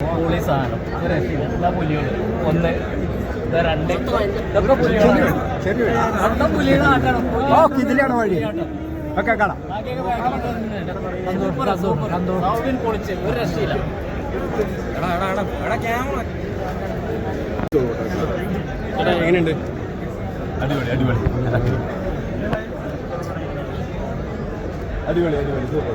പുളി സാധനം. ഒരു രക്ഷയില്ല. ഒന്ന് ഇതാ രണ്ട്. ഇതൊക്കെ പുലികളാണ് മൊത്തം പുലിയുടെ ആട്ടാണ് ഓ ഇതിലാണ് വഴി. ഒക്കെ കാണാം. സൂപ്പറാ സൂപ്പർ സൗബിൻ പൊളിച്ച്. ഒരു രക്ഷയില്ല. എങ്ങനെയുണ്ട്? അടിപൊളി അടിപൊളി. അടിപൊളി അടിപൊളി. സൂപ്പർ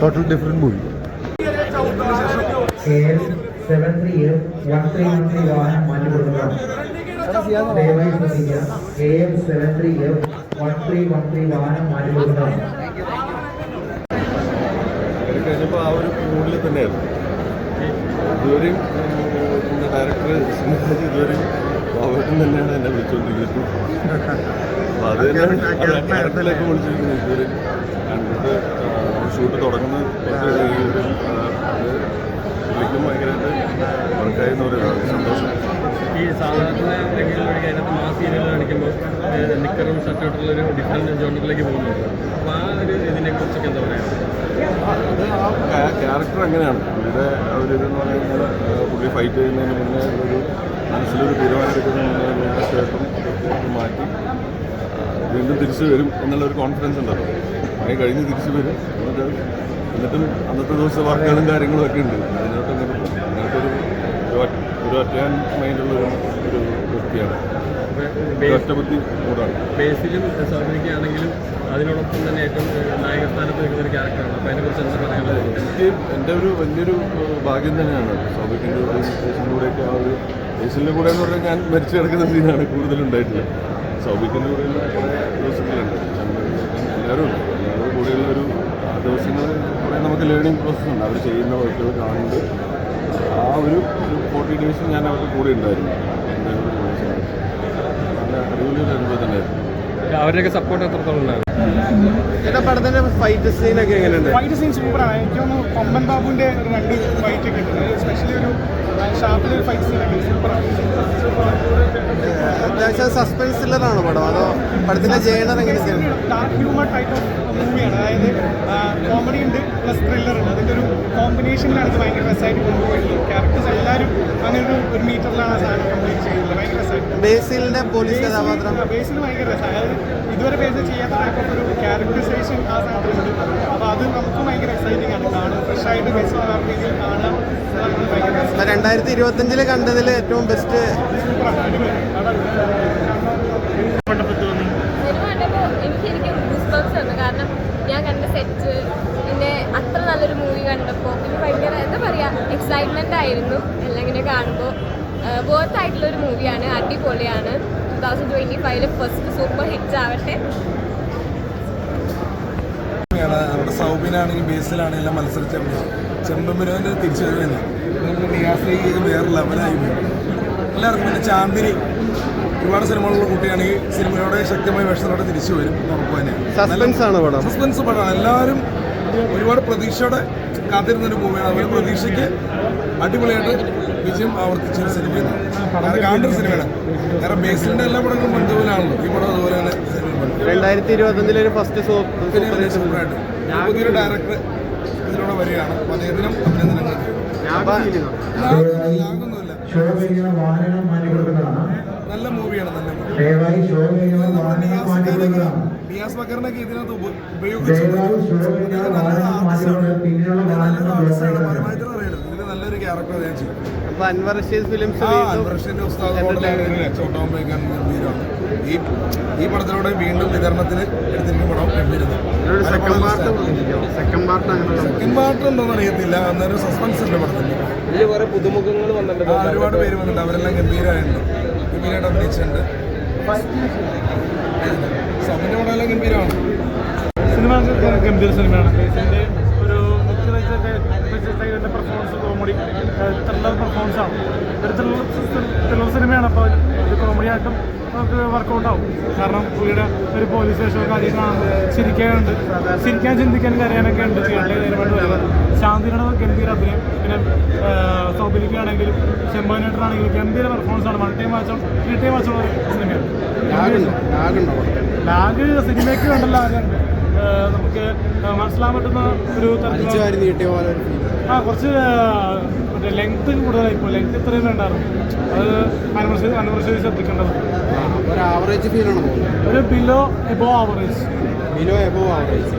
വാഹനം different movie. ദയവായി ശ്രദ്ധിക്കുക. A M seven three one three one three വാഹനം മാറ്റി കൊടുക്കുന്നതാണ് കഴിഞ്ഞപ്പോൾ ആ ഒരു മൂഡിൽ തന്നെയായിരുന്നു. ഇതുവരെയും ഡയറക്ടർ സിനിമാജി ഇതുവരെയും ബാബുട്ടൻ തന്നെയാണ് എന്നെ വിളിച്ചുകൊണ്ടിരിക്കുന്നത് അപ്പോൾ അത് തന്നെയാണ് ക്യാരക്ടറിലേക്ക് വിളിച്ചിരിക്കുന്നത് ഇതുവരെ കണ്ടിട്ട് ഷൂട്ട് തുടങ്ങുന്ന പുള്ളിക്കും ഭയങ്കരമായിട്ട് വർക്കായി എന്ന് പറയുന്നത് സന്തോഷം. ഈ സാധാരണ രംഗങ്ങളിലൊക്കെ അതിനകത്ത് മാസ് സീനുകൾ കാണിക്കുമ്പോൾ നിക്കറും ഷർട്ടുള്ള ഒരു ഡിഫറന്റ് ജോണിലേക്ക് പോകുന്നുണ്ട് അപ്പോൾ ആ ഒരു ഇതിനെ കുറിച്ചൊക്കെ എന്താ പറയുക അത് ആ ക്യാരക്ടർ അങ്ങനെയാണ്. പുള്ളിയുടെ ഒരു ഇതെന്ന് പറയുന്നത് പുള്ളി ഫൈറ്റ് ചെയ്യുന്നതിന് മുന്നേ ഒരു മനസ്സിലൊരു തീരുമാനമെടുക്കുന്നതിന് ഷർട്ടും മാറ്റി വീണ്ടും തിരിച്ചു വരും എന്നുള്ളൊരു കോൺഫിഡൻസ് ഉണ്ടല്ലോ. അത് കഴിഞ്ഞ് തിരിച്ചു വരും. എന്നിട്ട് എന്നിട്ടും അന്നത്തെ ദിവസം വർക്കുകളും കാര്യങ്ങളും ഒക്കെ ഉണ്ട്. അതിനകത്ത് അങ്ങനെ അങ്ങനത്തെ ഒരു ഒരു ഒറ്റ- ഒരു ഒറ്റയാൻ മൈൻഡുള്ള ഒരു ഒരു വ്യക്തിയാണ്. ഒരു ഒറ്റബുദ്ധി കൂടാണ്. ബേസിലും സഹകരിക്കുകയാണെങ്കിലും അതിനോടൊപ്പം തന്നെ ഏറ്റവും നായക സ്ഥാനത്ത് നിൽക്കുന്ന ഒരു ക്യാരക്ടറാണ് അപ്പോൾ അതിനെക്കുറിച്ച് എന്താ പറയാനുള്ളത്? എനിക്ക് എന്റെ ഒരു വലിയൊരു ഭാഗ്യം തന്നെയാണ്. ദേശിന്റെ കൂടെയൊക്കെ ആ ഒരു ബേസിലിന്റെ കൂടെ എന്ന് പറഞ്ഞാൽ ഞാൻ മരിച്ചു കിടക്കുന്ന സീനാണ് കൂടുതലുണ്ടായിട്ടുള്ളത്. സൗഭിക്കിന്റെ കൂടെയുള്ള ദിവസങ്ങളുണ്ട്. ചന്ദ്രൻ എല്ലാവരും ഉണ്ട് എല്ലാവരും കൂടെയുള്ള ഒരു ആ ദിവസങ്ങൾ കുറേ നമുക്ക് ലേണിംഗ് പ്രോസസ് ഉണ്ട്. അവർ ചെയ്യുന്ന വർക്കുകൾ കാണുന്നത് ആ ഒരു ഫോർട്ടി ഡേയ്സ് ഞാൻ അവരുടെ കൂടെ ഉണ്ടായിരുന്നു. നല്ല അടിപൊളി അനുഭവം തന്നെയായിരുന്നു. അവരുടെയൊക്കെ സപ്പോർട്ട് എത്രത്തോളം ഉണ്ടായിരുന്നു? പടത്തിന്റെ ഫൈറ്റ് സീനൊക്കെ എങ്ങനെയുണ്ട്? ഫൈറ്റ് സീൻ സൂപ്പറാണ് എനിക്ക് തോന്നുന്നു കൊമ്പൻ ബാബുവിന്റെ രണ്ട് ഫൈറ്റ് ഒക്കെ ഉണ്ട്. സ്പെഷ്യലി ഒരു ഷാപ്പിലെ ഫൈറ്റ് സീനൊക്കെ അത്യാവശ്യം സസ്പെൻസ് ത്രില്ലറാണോ പടം. അതോ പടത്തിന്റെ ജേണർ എങ്ങനെയാണ് ഡാർക്ക് ഹ്യൂമർ ടൈപ്പ് ഓഫ് മൂവിയാണ് അതായത് കോമഡി ഉണ്ട് പ്ലസ് ത്രില്ലർ ഉണ്ട്. അതിന്റെ ഒരു കോമ്പിനേഷനിലാണ് ഇത് ഭയങ്കര രസമായിട്ട് കൊണ്ടുപോയിട്ടുള്ളത്. ക്യാരക്ടേഴ്സ് എല്ലാവരും അങ്ങനെ ഒരു ഒരു മീറ്ററിലാണ് ആ സാധനം കംപ്ലീറ്റ് ചെയ്യുന്നത്. ഭയങ്കര രസമായിട്ട്. ബേസിലിന്റെ പോലീസ് കഥാപാത്രം. ബേസിൽ ഭയങ്കര രസമാണ് അതായത് ഇതുവരെ ബേസ് ചെയ്യാത്ത ടൈപ്പ് ഓഫ് ഒരു ക്യാരക്ടറൈസേഷൻ ആ സാധനത്തിലുണ്ട് അപ്പോൾ അത് നമുക്ക് ഭയങ്കര എക്സൈറ്റിംഗ് ആണ്. കാണുന്നത് ഫ്രഷ് ആയിട്ട് ബേസ് രീതിയിൽ കാണാൻ നമുക്ക് ഭയങ്കര രസം രണ്ടായിരത്തി ഇരുപത്തഞ്ചിൽ കണ്ടതിൽ ഏറ്റവും ബെസ്റ്റ് കാരണം ഞാൻ കണ്ട സെറ്റ് പിന്നെ അത്ര നല്ലൊരു മൂവി കണ്ടപ്പോൾ എനിക്ക് ഭയങ്കര എന്താ പറയുക എക്സൈറ്റ്മെന്റ് ആയിരുന്നു. എല്ലാം ഇങ്ങനെ കാണുമ്പോൾ ആയിട്ടുള്ള ഒരു മൂവിയാണ് അടിപൊളിയാണ്. ടു തൗസൻഡ് ട്വന്റി ഫൈവിൽ ഫസ്റ്റ് സൂപ്പർ ഹിറ്റ് ആവട്ടെ. നമ്മുടെ സൗബിനാണെങ്കിൽ ബേസിലാണ് എല്ലാം മത്സരിച്ച ചെമ്പമ്പുരവന്റെ തിരിച്ചു വരുന്നത് നിയാസിലേക്ക് ഇത് വേറെ ലെവലായി പോയി. എല്ലാവർക്കും പിന്നെ ചാന്ദിനി ഒരുപാട് സിനിമകളുള്ള കുട്ടിയാണെങ്കിൽ സിനിമയോടെ ശക്തമായ വേഷത്തിലൂടെ തിരിച്ചു വരും ഉറപ്പ് തന്നെയാണ്. സസ്പെൻസ് ആണ് പടം. സസ്പെൻസ് പടമാണ് എല്ലാവരും ഒരുപാട് പ്രതീക്ഷയോടെ കാത്തിരുന്നൊരു മൂവിയാണ്. അതുപോലെ പ്രതീക്ഷയ്ക്ക് അടിപൊളിയായിട്ട് വിജയം ആവർത്തിച്ച ഒരു സിനിമയാണ്. കാരണം കാണേണ്ട ഒരു സിനിമയാണ്. കാരണം ബേസിലിന്റെ എല്ലാ പടങ്ങളും അതുപോലെയാണല്ലോ ഈ പടം അതുപോലെ തന്നെ രണ്ടായിരത്തി ഇരുപത്തഞ്ചിലെ ഒരു ഫസ്റ്റ് സൂപ്പറായിട്ട്. പുതിയൊരു ഡയറക്ടർ ഇതിലൂടെ വരികയാണ്. അപ്പോൾ അദ്ദേഹത്തിനും അഭിനന്ദനങ്ങൾ നല്ല മൂവിയാണ് നല്ല മൂവി. നിയാസ് ബക്കറിനൊക്കെ ഇതിനകത്ത് ഉപ- ഉപയോഗിച്ചു. നല്ലൊരു ക്യാരക്ടർ അദ്ദേഹം ചെയ്യും അപ്പൊ അൻവർ റഷീദ് ഫിലിംസ് ഉസ്താദ് ഗംഭീരമാണ്. ഈ ഈ പടത്തിലൂടെ വീണ്ടും വിതരണത്തിൽ എടുത്തിരിക്കുന്ന പടം സെക്കൻഡ് പാർട്ട് സെക്കൻഡ് പാർട്ട് അങ്ങനെ സെക്കൻഡ് പാർട്ട് ഉണ്ടോന്ന് അറിയത്തില്ല. അന്നൊരു സസ്പെൻസ് ഉണ്ട് പടത്തിൽ ഇതിൽ കുറെ പുതുമുഖങ്ങൾ വന്നിട്ടുണ്ട്. ഒരുപാട് പേര് വന്നിട്ടുണ്ട്. അവരെല്ലാം ഗംഭീരമായിട്ടുണ്ട് ഗംഭീരമായിട്ട് അഭിനയിച്ചിട്ടുണ്ട്. സൗബിന്റെ പടമെല്ലാം ഗംഭീരമാണ്. സിനിമ ഗംഭീര സിനിമയാണ് ബേസിന്റെ ഒരു വ്യത്യസ്തമായിട്ട് പെർഫോമൻസ് കോമഡി ത്രില്ലർ പെർഫോമൻസ് ആണ്. ഒരു ത്രില്ലർ ത്രില്ലർ സിനിമയാണ് അപ്പോൾ ഒരു കോമഡി ആയിട്ടും നമുക്ക് വർക്കൗട്ട് ആവും. കാരണം പുള്ളിയുടെ ഒരു പോലീസ് സ്റ്റേഷൻ കാര്യം കാണുമ്പോൾ ചിരിക്കാനുണ്ട്. ചിരിക്കാൻ ചിന്തിക്കാൻ കരയാനൊക്കെ ഉണ്ട്. വരുന്നത്. ശാന്തിയുടെ ഗംഭീര അഭിനയം. പിന്നെ സൗബിലിക്കാണെങ്കിലും ആണെങ്കിലും ഗംഭീര പെർഫോമൻസ് ആണ്. വൺ ടൈം വാച്ചോ ത്രീ ടൈം വാച്ചോ സിനിമയാണ് ലാഗ് സിനിമയ്ക്ക് വേണ്ടല്ല ലാഗുണ്ട് നമുക്ക് മനസ്സിലാൻ പറ്റുന്ന ഒരു ആ കുറച്ച് മറ്റേ ലെങ്ത് കൂടുതലായി ഇപ്പോൾ ലെങ്ത് ഇത്രയും വേണ്ടായിരുന്നു. അത് അനിവേഴ്സറി അനിവേഴ്സറി ശ്രദ്ധിക്കേണ്ടത്. ഒരു ആവറേജ് ഫീൽ ആണ് തോന്നുന്നത്? ഒരു below above average below above average